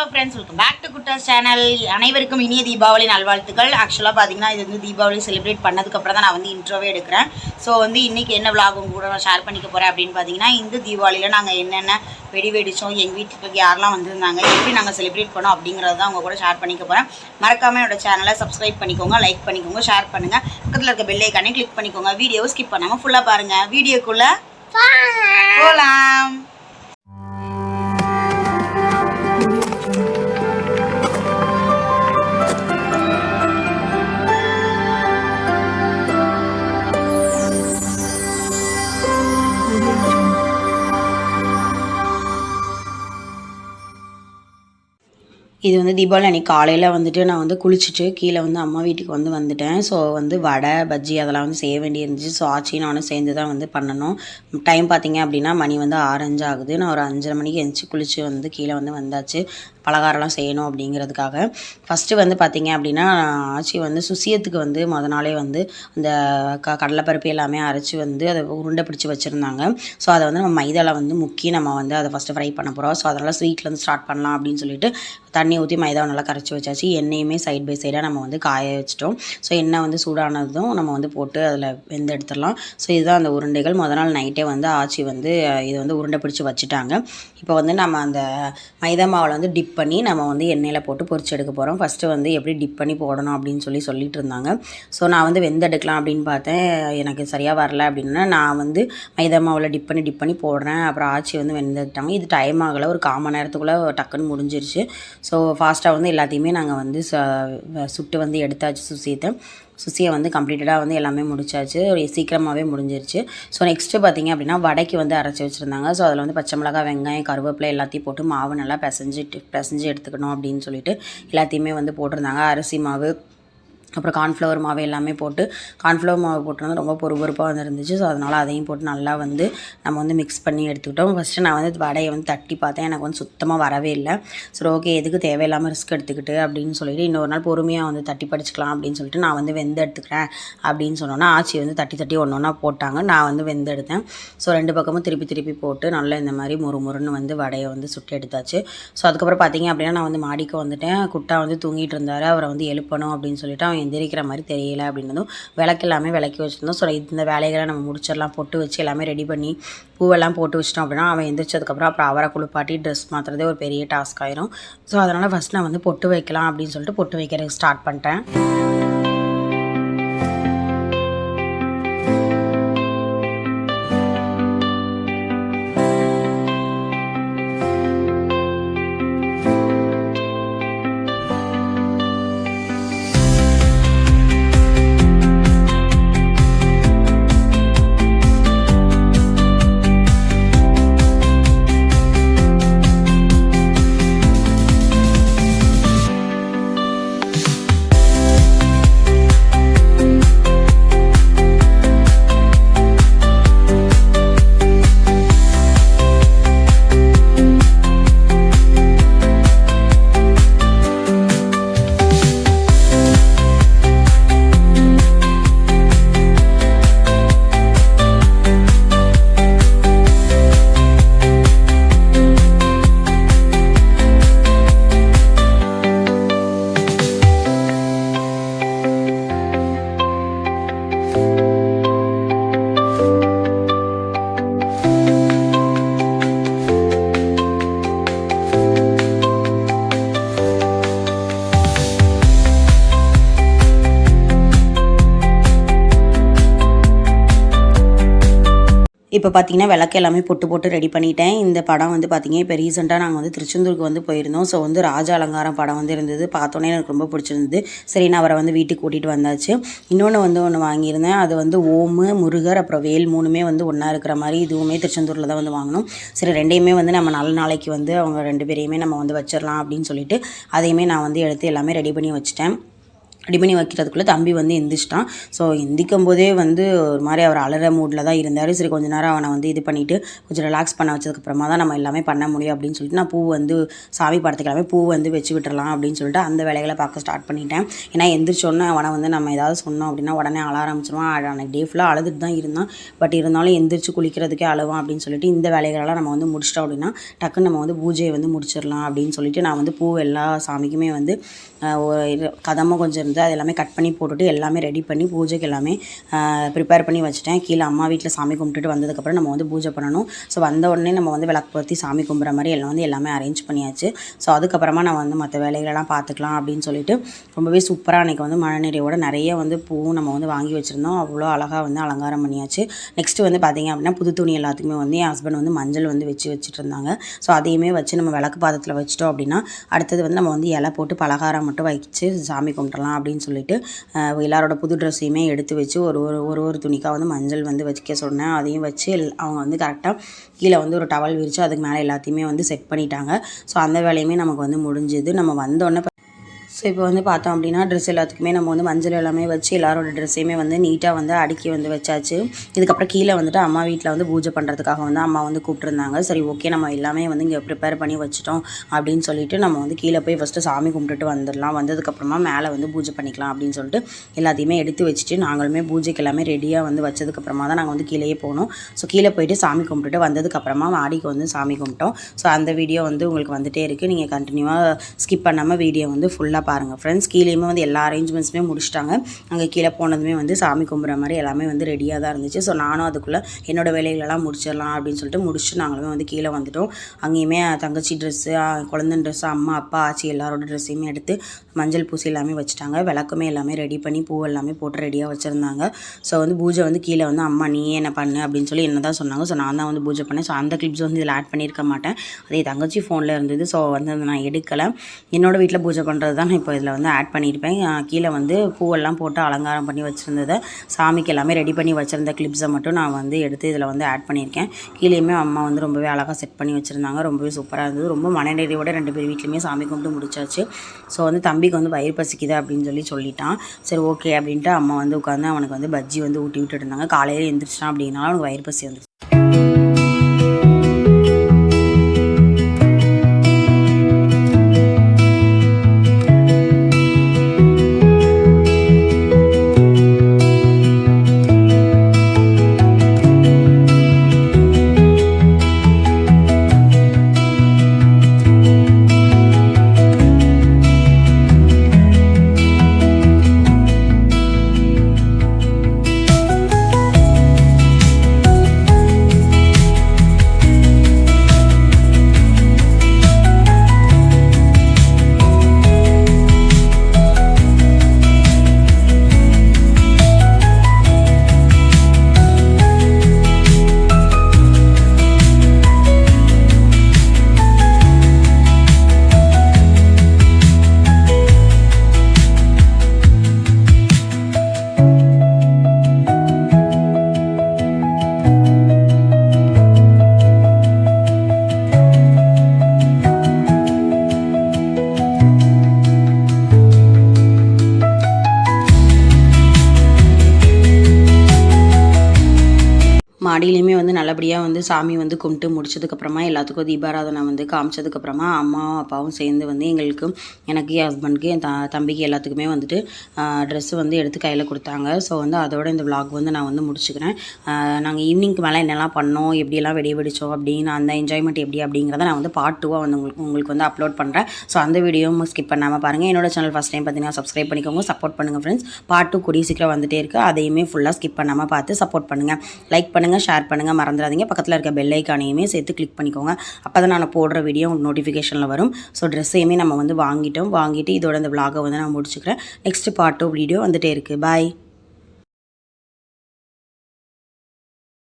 Hello friends welcome back to குட்டர்ஸ் channel அனைவருக்கும் இனிய தீபாவளி நல்வாழ்த்துக்கள். ஆக்சுவலாக பார்த்தீங்கன்னா இது வந்து தீபாவளி செலிப்ரேட் பண்ணதுக்கப்புறம் தான் நான் வந்து இன்ட்ரோவே எடுக்கிறேன். ஸோ வந்து இன்றைக்கி என்ன உங்க கூட நான் ஷேர் பண்ணிக்க போகிறேன் அப்படின்னு பார்த்தீங்கன்னா இந்த தீபாவளியில் நாங்கள் என்னென்ன வெடி வெடித்தோம் எங்கள் வீட்டுக்கு யாரெல்லாம் வந்திருந்தாங்க எப்படி நாங்கள் செலிப்ரேட் பண்ணோம் அப்படிங்கிறத தான் உங்கள் கூட ஷேர் பண்ணிக்க போகிறேன் மறக்காமல் என்னோட சேனலை சப்ஸ்கிரைப் பண்ணிக்கோங்க லைக் பண்ணிக்கோங்க ஷேர் பண்ணுங்கள் பக்கத்தில் இருக்க பெல் ஐக்கானே கிளிக் பண்ணிக்கோங்க. வீடியோவை ஸ்கிப் பண்ணாமல் ஃபுல்லாக பாருங்கள் வீடியோக்குள்ளே போகலாம் இது வந்து தீபாவளி அன்றைக்கி காலையில் வந்துட்டு நான் வந்து குளிச்சுட்டு கீழே வந்து அம்மா வீட்டுக்கு வந்து வந்துட்டேன். ஸோ வந்து வடை பஜ்ஜி அதெல்லாம் வந்து செய்ய வேண்டியிருந்துச்சு ஸோ ஆச்சி நானும் சேர்ந்து தான் வந்து பண்ணணும். டைம் பார்த்தீங்க அப்படின்னா மணி வந்து ஆரஞ்சு ஆகுது. நான் ஒரு அஞ்சரை மணிக்கு எழுந்துச்சி குளிச்சு வந்து கீழே வந்து வந்தாச்சு. பலகாரம்லாம் செய்யணும் அப்படிங்கிறதுக்காக. ஃபஸ்ட்டு வந்து பார்த்தீங்க அப்படின்னா ஆச்சி வந்து சுசியத்துக்கு வந்து முத நாளே வந்து அந்த க கடலைப்பருப்பு எல்லாமே அரைச்சி வந்து அதை உருண்டை பிடிச்சி வச்சுருந்தாங்க. ஸோ அதை வந்து நம்ம மைதாவில் வந்து முக்கி நம்ம வந்து அதை ஃபஸ்ட்டு ஃப்ரை பண்ண போகிறோம் ஸோ அதனால் ஸ்வீட்லேருந்து ஸ்டார்ட் பண்ணலாம் அப்படின்னு சொல்லிட்டு தண்ணி ஊற்றி மைதாவை நல்லா கரைச்சி வச்சாச்சு. எண்ணெயுமே சைட் பை சைடாக நம்ம வந்து காய வச்சிட்டோம். ஸோ எண்ணெய் வந்து சூடானதும் நம்ம வந்து போட்டு அதில் வெந்து எடுத்துடலாம். ஸோ இதுதான் அந்த உருண்டைகள். முத நாள் நைட்டே வந்து ஆச்சி வந்து இது வந்து உருண்டை பிடிச்சி வச்சுட்டாங்க. இப்போ வந்து நம்ம அந்த மைதா மாவில் வந்து டிப் பண்ணி நம்ம வந்து எண்ணெயில் போட்டு பொரிச்சு எடுக்க போகிறோம் ஃபஸ்ட்டு வந்து எப்படி டிப் பண்ணி போடணும் அப்படின்னு சொல்லி சொல்லிட்டு இருந்தாங்க. ஸோ நான் வந்து வெந்தெடுக்கலாம் அப்படின்னு பார்த்தேன். எனக்கு சரியாக வரல அப்படின்னா நான் வந்து மைதா மாவில் டிப் பண்ணி டிப் பண்ணி போடுறேன். அப்புறம் ஆச்சி வந்து வெந்தெடுத்தாங்க இது டைம் ஆகலை. ஒரு கால் மணி நேரத்துக்குள்ளே டக்குன்னு முடிஞ்சிருச்சு. ஸோ ஃபாஸ்ட்டாக வந்து எல்லாத்தையுமே நாங்கள் வந்து ச- சுட்டு வந்து எடுத்தாச்சு சுசியத்தை சுசியை வந்து கம்ப்ளீட்டடாக வந்து எல்லாமே முடிச்சாச்சு. ஒரு சீக்கிரமாகவே முடிஞ்சிருச்சு. ஸோ நெக்ஸ்ட்டு பார்த்தீங்க அப்படின்னா வடைக்கு வந்து அரைச்சி வச்சுருந்தாங்க. ஸோ அதில் வந்து பச்சை மிளகாய் வெங்காயம் கருவேப்பிலை எல்லாத்தையும் போட்டு மாவு நல்லா பிசைஞ்சிட்டு பிசைஞ்சு எடுத்துக்கணும் அப்படின்னு சொல்லிட்டு எல்லாத்தையுமே வந்து போட்டிருந்தாங்க. அரிசி மாவு அப்புறம் கார்ன்ஃப்ளவர் மாவு எல்லாமே போட்டு கார்ன்ஃப்ளவர் மாவு போட்டிருந்தா ரொம்ப பொறுப்பொறுப்பாக வந்துருந்துச்சு ஸோ அதனால் அதையும் போட்டு நல்லா வந்து நம்ம வந்து மிக்ஸ் பண்ணி எடுத்துக்கிட்டோம். ஃபஸ்ட்டு நான் வந்து வடையை வந்து தட்டி பார்த்தேன். எனக்கு வந்து சுத்தமாக வரவே இல்லை. சரி ஓகே எதுக்கு தேவையில்லாமல் ரிஸ்க் எடுத்துக்கிட்டு அப்படின்னு சொல்லிட்டு இன்னொரு நாள் பொறுமையாக வந்து தட்டி படிச்சுக்கலாம் அப்படின்னு சொல்லிட்டு நான் வந்து வெந்து எடுத்துக்கிறேன் அப்படின்னு சொன்னோன்னா ஆச்சி வந்து தட்டி தட்டி ஒன்று ஒன்றா போட்டாங்க. நான் வந்து வெந்து எடுத்தேன். ஸோ ரெண்டு பக்கமும் திருப்பி திருப்பி போட்டு நல்லா இந்த மாதிரி முறுமுறுன்னு வந்து வடையை வந்து சுட்டு எடுத்தாச்சு. ஸோ அதுக்கப்புறம் பார்த்தீங்க அப்படின்னா நான் வந்து மாடிக்கு வந்துட்டேன். குட்டா வந்து தூங்கிட்டு இருந்தார். அவரை வந்து எழுப்பணும் அப்படின்னு சொல்லிட்டு அவன் எந்திரிக்கிற மாதிரி தெரியல அப்படின்னதும் விளக்கு எல்லாமே விளக்கி வச்சுருந்தோம். ஸோ இந்த வேலைகளை நம்ம முடிச்சிடலாம். பொட்டு வச்சு எல்லாமே ரெடி பண்ணி பூவெல்லாம் போட்டு வச்சிட்டோம் அப்படின்னா அவன் எந்திரிச்சதுக்கப்புறம் அப்புறம் அவரை குளிப்பாட்டி ட்ரெஸ் மாற்றுறதே ஒரு பெரிய டாஸ்க் ஆயிரும். ஸோ அதனால் ஃபஸ்ட் நான் வந்து பொட்டு வைக்கலாம் அப்படின்னு சொல்லிட்டு பொட்டு வைக்கிறதுக்கு ஸ்டார்ட் பண்ணிட்டேன். இப்போ பார்த்தீங்கன்னா விளக்கு எல்லாமே பொட்டு போட்டு ரெடி பண்ணிட்டேன். இந்த படம் வந்து பார்த்திங்க இப்போ ரீசெண்டாக நாங்கள் வந்து திருச்செந்தூருக்கு வந்து போயிருந்தோம். ஸோ வந்து ராஜா அலங்காரம் படம் வந்து இருந்தது. பார்த்தோன்னே எனக்கு ரொம்ப பிடிச்சிருந்தது. சரி நான் அவரை வந்து வீட்டுக்கு கூட்டிகிட்டு வந்தாச்சு. இன்னொன்று வந்து ஒன்று வாங்கியிருந்தேன். அது வந்து ஓமு முருகர் அப்புறம் வேல் மூணுமே வந்து ஒன்றா இருக்கிற மாதிரி இதுவுமே திருச்செந்தூரில் தான் வந்து வாங்கினோம். சரி ரெண்டையுமே வந்து நம்ம நல்ல நாளைக்கு வந்து அவங்க ரெண்டு பேரையுமே நம்ம வந்து வச்சிடலாம் அப்படின்னு சொல்லிட்டு அதையுமே நான் வந்து எடுத்து எல்லாமே ரெடி பண்ணி வச்சுட்டேன். ரெடி பண்ணி வைக்கிறதுக்குள்ளே தம்பி வந்து எந்திரிச்சிட்டான். ஸோ எந்திக்கும் போதே வந்து ஒரு மாதிரி அவர் அலற மூடில் தான் இருந்தார். சரி கொஞ்ச நேரம் அவனை வந்து இது பண்ணிவிட்டு கொஞ்சம் ரிலாக்ஸ் பண்ண வச்சதுக்கப்புறமா தான் நம்ம எல்லாமே பண்ண முடியும் அப்படின்னு சொல்லிட்டு நான் பூ வந்து சாமி படத்துக்கெல்லாமே பூ வந்து வச்சு விட்டுறலாம் அப்படின்னு சொல்லிட்டு அந்த வேலைகளை பார்க்க ஸ்டார்ட் பண்ணிட்டேன். ஏன்னா எந்திரிச்சோன்னே அவனை வந்து நம்ம ஏதாவது சொன்னோம் அப்படின்னா உடனே அழ ஆரம்பிச்சிருவான். அழ- அன்னைக்கு டே ஃபுல்லாக அழுதுட்டு தான் இருந்தான். பட் இருந்தாலும் எந்திரிச்சு குளிக்கிறதுக்கே அழுவான் அப்படின்னு சொல்லிட்டு இந்த வேலைகளெல்லாம் நம்ம வந்து முடிச்சிட்டோம் அப்படின்னா டக்குன்னு நம்ம வந்து பூஜையை வந்து முடிச்சிடலாம் அப்படின்னு சொல்லிட்டு நான் வந்து பூ எல்லா சாமிக்குமே வந்து ஒரு இது- கொஞ்சம் இருந்து அது எல்லாமே கட் பண்ணி போட்டுட்டு எல்லாமே ரெடி பண்ணி பூஜைக்கு எல்லாமே ப்ரிப்பேர் பண்ணி வச்சுட்டேன். கீழே அம்மா வீட்டில் சாமி கும்பிட்டுட்டு வந்ததுக்கப்புறம் நம்ம வந்து பூஜை பண்ணணும். ஸோ வந்த உடனே நம்ம வந்து விளக்கு பற்றி சாமி கும்பிட்ற மாதிரி எல்லாம் வந்து எல்லாமே அரேஞ்ச் பண்ணியாச்சு. ஸோ அதுக்கப்புறமா நான் வந்து மற்ற வேலைகளெல்லாம் பார்த்துக்கலாம் அப்படின்னு சொல்லிட்டு ரொம்பவே சூப்பராக அன்றைக்கி வந்து மழைநிறையோட நிறைய வந்து பூவும் நம்ம வந்து வாங்கி வச்சுருந்தோம். அவ்வளோ அழகாக வந்து அலங்காரம் பண்ணியாச்சு. நெக்ஸ்ட்டு வந்து பார்த்திங்க அப்படின்னா புது துணி எல்லாத்துக்குமே வந்து என் ஹஸ்பண்ட் வந்து மஞ்சள் வந்து வச்சு வச்சுட்டு இருந்தாங்க. ஸோ அதையுமே வச்சு நம்ம விளக்கு பாதத்தில் வச்சிட்டோம் அப்படின்னா அடுத்தது வந்து நம்ம வந்து இலை போட்டு பலகாரம் மட்டும் வச்சு சாமி கும்பிடலாம் அப்படின்னு சொல்லிட்டு எல்லாரோட புது ட்ரெஸ்ஸையுமே எடுத்து வச்சு ஒரு ஒரு ஒரு ஒரு துணிக்காக வந்து மஞ்சள் வந்து வச்சுக்க சொன்னேன். அதையும் வச்சு எல்- அவங்க வந்து கரெக்டாக கீழே வந்து ஒரு டவல் விரித்து அதுக்கு மேலே எல்லாத்தையுமே வந்து செட் பண்ணிட்டாங்க. ஸோ அந்த வேலையுமே நமக்கு வந்து முடிஞ்சுது. நம்ம வந்தோடனே ஸோ இப்போ வந்து பார்த்தோம் அப்படின்னா ட்ரெஸ் எல்லாத்துக்குமே நம்ம வந்து மஞ்சள் எல்லாமே வச்சு எல்லாரோட ட்ரெஸ்ஸையுமே வந்து நீட்டாக வந்து அடுக்கி வந்து வச்சாச்சு. இதுக்கப்புறம் கீழே வந்துட்டு அம்மா வீட்டில் வந்து பூஜை பண்ணுறதுக்காக வந்து அம்மா வந்து கூப்பிட்டுருந்தாங்க. சரி ஓகே நம்ம எல்லாமே வந்து இங்கே ப்ரிப்பேர் பண்ணி வச்சுட்டோம் அப்படின்னு சொல்லிட்டு நம்ம வந்து கீழே போய் ஃபஸ்ட்டு சாமி கும்பிட்டுட்டு வந்துடலாம். வந்ததுக்கப்புறமா மேலே வந்து பூஜை பண்ணிக்கலாம் அப்படின்னு சொல்லிட்டு எல்லாத்தையுமே எடுத்து வச்சுட்டு நாங்களுமே பூஜைக்கு எல்லாமே ரெடியாக வந்து வச்சதுக்கப்புறமா தான் நாங்கள் வந்து கீழேயே போனோம். ஸோ கீழே போயிட்டு சாமி கும்பிட்டுட்டு வந்ததுக்கப்புறமா மாடிக்கு வந்து சாமி கும்பிட்டோம். ஸோ அந்த வீடியோ வந்து உங்களுக்கு வந்துகிட்டே இருக்குது நீங்கள் கண்டினியூவாக ஸ்கிப் பண்ணாமல் வீடியோ வந்து ஃபுல்லாக பாருங்கள் ஃப்ரெண்ட்ஸ் கீழேயுமே வந்து எல்லா அரேஞ்ச்மெண்ட்ஸுமே முடிச்சிட்டாங்க. அங்கே கீழே போனதுமே வந்து சாமி கும்பிட்ற மாதிரி எல்லாமே வந்து ரெடியாக தான் இருந்துச்சு. ஸோ நானும் அதுக்குள்ளே என்னோடய வேலைகளெல்லாம் முடிச்சிடலாம் அப்படின்னு சொல்லிட்டு முடிச்சு நாங்களுமே வந்து கீழே வந்துட்டோம். அங்கேயுமே தங்கச்சி ட்ரெஸ்ஸு குழந்தை ட்ரெஸ்ஸு அம்மா அப்பா ஆச்சி எல்லாரோட ட்ரெஸ்ஸையுமே எடுத்து மஞ்சள் பூசி எல்லாமே வச்சுட்டாங்க. விளக்குமே எல்லாமே ரெடி பண்ணி பூ எல்லாமே போட்டு ரெடியாக வச்சுருந்தாங்க. ஸோ வந்து பூஜை வந்து கீழே வந்து அம்மா நீயே என்ன பண்ணு? அப்படின்னு சொல்லி என்ன தான் சொன்னாங்க. ஸோ நான் தான் வந்து பூஜை பண்ணேன். ஸோ அந்த கிளிப்ஸ் வந்து இதில் ஆட் பண்ணியிருக்க மாட்டேன். அதே தங்கச்சி ஃபோனில் இருந்தது. ஸோ வந்து அதை நான் எடுக்கலை. என்னோடய வீட்டில் பூஜை பண்ணுறது தான் நான் இப்போ இதில் வந்து ஆட் பண்ணியிருப்பேன். கீழே வந்து பூவெல்லாம் போட்டு அலங்காரம் பண்ணி வச்சுருந்ததை சாமிக்கு எல்லாமே ரெடி பண்ணி வச்சுருந்த கிளிப்ஸை மட்டும் நான் வந்து எடுத்து இதில் வந்து ஆட் பண்ணியிருக்கேன். கீழேயுமே அம்மா வந்து ரொம்பவே அழகாக செட் பண்ணி வச்சுருந்தாங்க. ரொம்பவே சூப்பராக இருந்தது. ரொம்ப மனநிறைவோட ரெண்டு பேர் வீட்லையுமே சாமி கும்பிட்டு முடிச்சாச்சு. ஸோ வந்து தம்பிக்கு வந்து வயிறு பசிக்குது அப்படின்னு சொல்லி சொல்லிட்டான். சரி ஓகே அப்படின்ட்டு அம்மா வந்து உட்காந்து அவனுக்கு வந்து பஜ்ஜி வந்து ஊட்டி விட்டுட்டு இருந்தாங்க. காலையில் எழுந்திரிச்சிட்டான் அப்படின்னாலும் அவனுக்கு வயிறு பசி வந்துருச்சு. மாடியிலையுமே வந்து நல்லபடியாக வந்து சாமி வந்து கும்பிட்டு முடிச்சதுக்கப்புறமா எல்லாத்துக்கும் தீபாராதனை வந்து காமிச்சதுக்கப்புறமா அம்மாவும் அப்பாவும் சேர்ந்து வந்து எங்களுக்கு எனக்கு என் ஹஸ்பண்டுக்கு என் த தம்பிக்கு எல்லாத்துக்குமே வந்துட்டு ட்ரெஸ்ஸு வந்து எடுத்து கையில் கொடுத்தாங்க. ஸோ வந்து அதோட இந்த விளாக் வந்து நான் வந்து முடிச்சுக்கிறேன். நாங்கள் ஈவினிங்க்கு மேலே என்னெல்லாம் பண்ணோம் எப்படியெல்லாம் வெடி வெடித்தோம் அப்படின்னு அந்த என்ஜாய்மெண்ட் எப்படி அப்படிங்கிறத நான் வந்து பார்ட் டூவாக வந்து உங்களுக்கு உங்களுக்கு வந்து அப்லோட் பண்ணுறேன் ஸோ அந்த வீடியோவும் ஸ்கிப் பண்ணாமல் பாருங்கள் என்னோட சேனல் ஃபஸ்ட் டைம் பார்த்தீங்கன்னா சப்ஸ்கிரைப் பண்ணிக்கோங்க சப்போர்ட் பண்ணுங்கள் ஃப்ரெண்ட்ஸ் பார்ட் டூ கூடிய சீக்கிரம் வந்துட்டே இருக்குது அதையுமே ஃபுல்லாக ஸ்கிப் பண்ணாமல் பார்த்து சப்போர்ட் பண்ணுங்கள் லைக் பண்ணுங்கள் ஷேர் பண்ணுங்கள் மறந்துடாதீங்க. பக்கத்தில் இருக்க பெல் ஐக்கானையுமே சேர்த்து கிளிக் பண்ணிக்கோங்க. அப்போ தான் நான் போடுற வீடியோ உங்களுக்கு நோட்டிஃபிகேஷனில் வரும் ஸோ ட்ரெஸ்ஸையுமே நம்ம வந்து வாங்கிட்டோம். வாங்கிட்டு இதோட இந்த vlog-அ வந்து நான் முடிச்சுக்கிறேன். நெக்ஸ்ட் பார்ட் வீடியோ வந்துட்டே இருக்குது பாய்